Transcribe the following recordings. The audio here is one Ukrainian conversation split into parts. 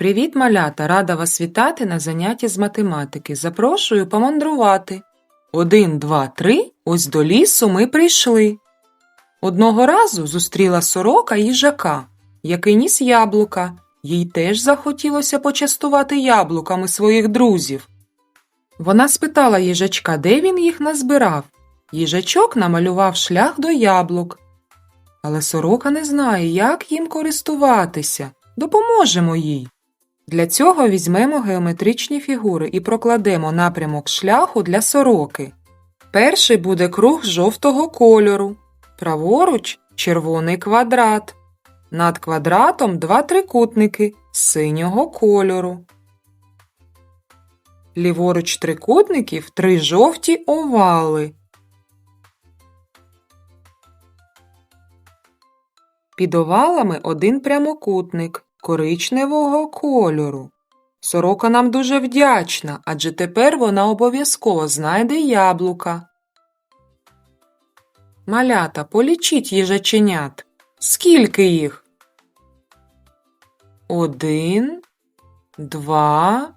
Привіт, малята! Рада вас вітати на занятті з математики. Запрошую помандрувати. Один, два, три. Ось до лісу ми прийшли. Одного разу зустріла сорока їжака, який ніс яблука. Їй теж захотілося почастувати яблуками своїх друзів. Вона спитала їжачка, де він їх назбирав. Їжачок намалював шлях до яблук. Але сорока не знає, як їм користуватися. Допоможемо їй. Для цього візьмемо геометричні фігури і прокладемо напрямок шляху для сороки. Перший буде круг жовтого кольору, праворуч червоний квадрат. Над квадратом два трикутники синього кольору. Ліворуч трикутників три жовті овали. Під овалами один прямокутник коричневого кольору. Сорока нам дуже вдячна, адже тепер вона обов'язково знайде яблука. Малята, полічіть їжаченят. Скільки їх? Один, два,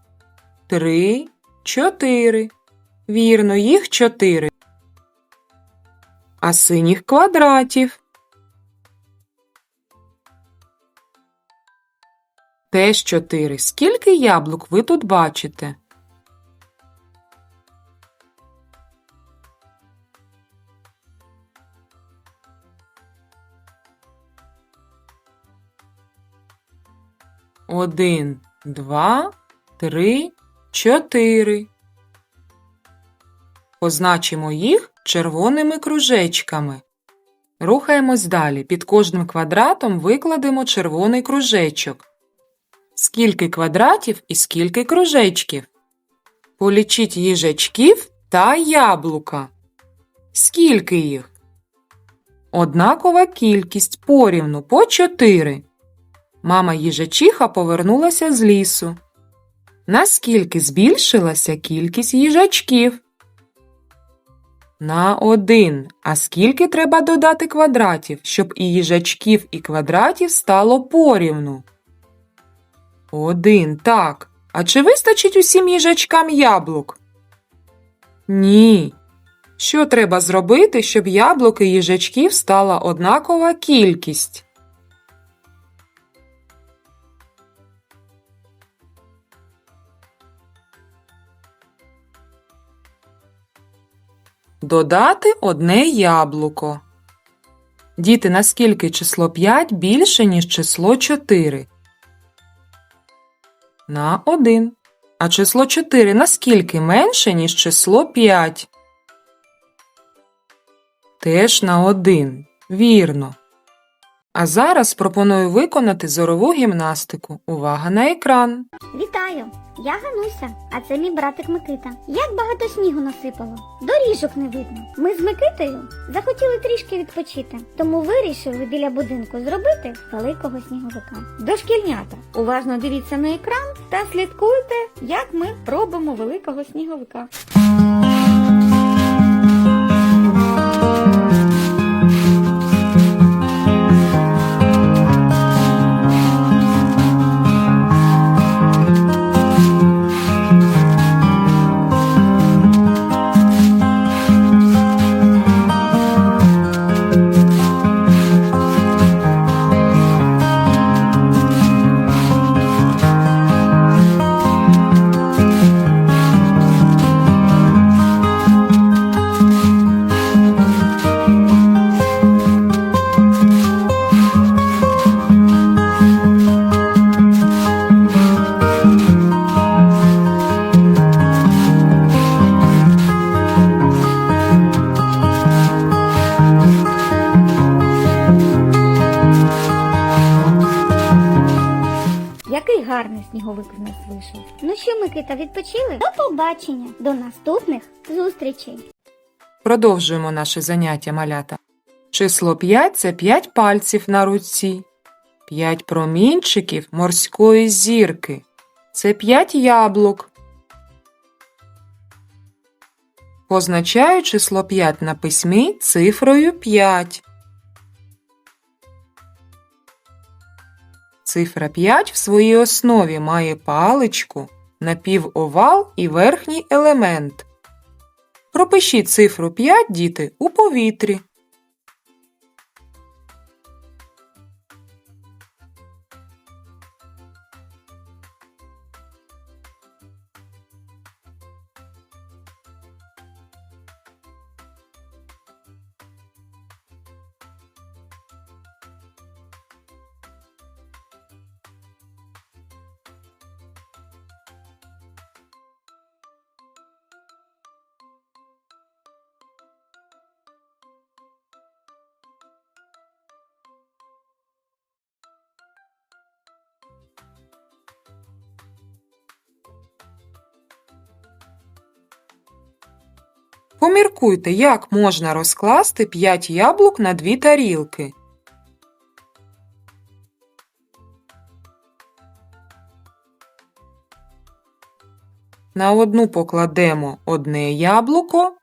три, чотири. Вірно, їх чотири. А синіх квадратів. Теж чотири. Скільки яблук ви тут бачите? Один, два, три, чотири. Позначимо їх червоними кружечками. Рухаємось далі. Під кожним квадратом викладемо червоний кружечок. Скільки квадратів і скільки кружечків? Полічіть їжачків та яблука. Скільки їх? Однакова кількість порівну по чотири. Мама їжачиха повернулася з лісу. Наскільки збільшилася кількість їжачків? На один. А скільки треба додати квадратів, щоб і їжачків, і квадратів стало порівну? Один, так. А чи вистачить усім їжачкам яблук? Ні. Що треба зробити, щоб яблук і їжачків стала однакова кількість? Додати одне яблуко. Діти, наскільки число 5 більше, ніж число 4? На 1. А число 4 наскільки менше, ніж число 5? Теж на 1. Вірно. А зараз пропоную виконати зорову гімнастику. Увага на екран. Вітаю! Я Гануся, а це мій братик Микита. Як багато снігу насипало, доріжок не видно. Ми з Микитою захотіли трішки відпочити, тому вирішили біля будинку зробити великого сніговика. Дошкільнята, уважно дивіться на екран та слідкуйте, як ми робимо великого сніговика. Який гарний сніговик з нас вийшов. Ну що, Микита, відпочили? До побачення, до наступних зустрічей. Продовжуємо наше заняття малята. Число 5 – це 5 пальців на руці. 5 промінчиків морської зірки. Це 5 яблук. Позначаю число 5 на письмі цифрою 5. Цифра 5 в своїй основі має паличку, напівовал і верхній елемент. Пропишіть цифру 5, діти, у повітрі. Поміркуйте, як можна розкласти 5 яблук на дві тарілки. На одну покладемо одне яблуко,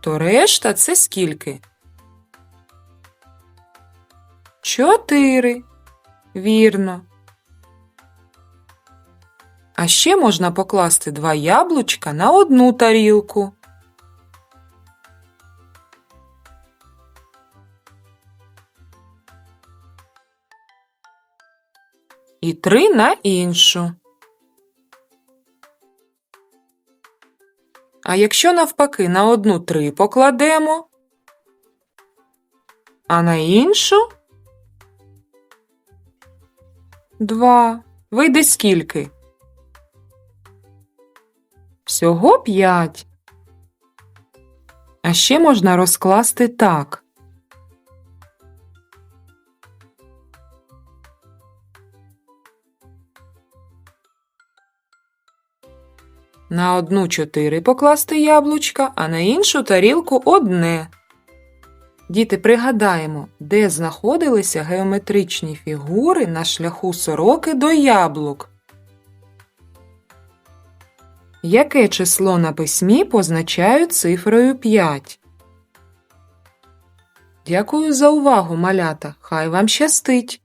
то решта це скільки? Чотири. Вірно. А ще можна покласти два яблучка на одну тарілку. І три на іншу. А якщо навпаки на одну три покладемо, а на іншу два. Вийде скільки? Всього п'ять. А ще можна розкласти так. На одну чотири покласти яблучка, а на іншу тарілку одне. Діти, пригадаємо, де знаходилися геометричні фігури на шляху сороки до яблук. Яке число на письмі позначають цифрою 5? Дякую за увагу, малята. Хай вам щастить!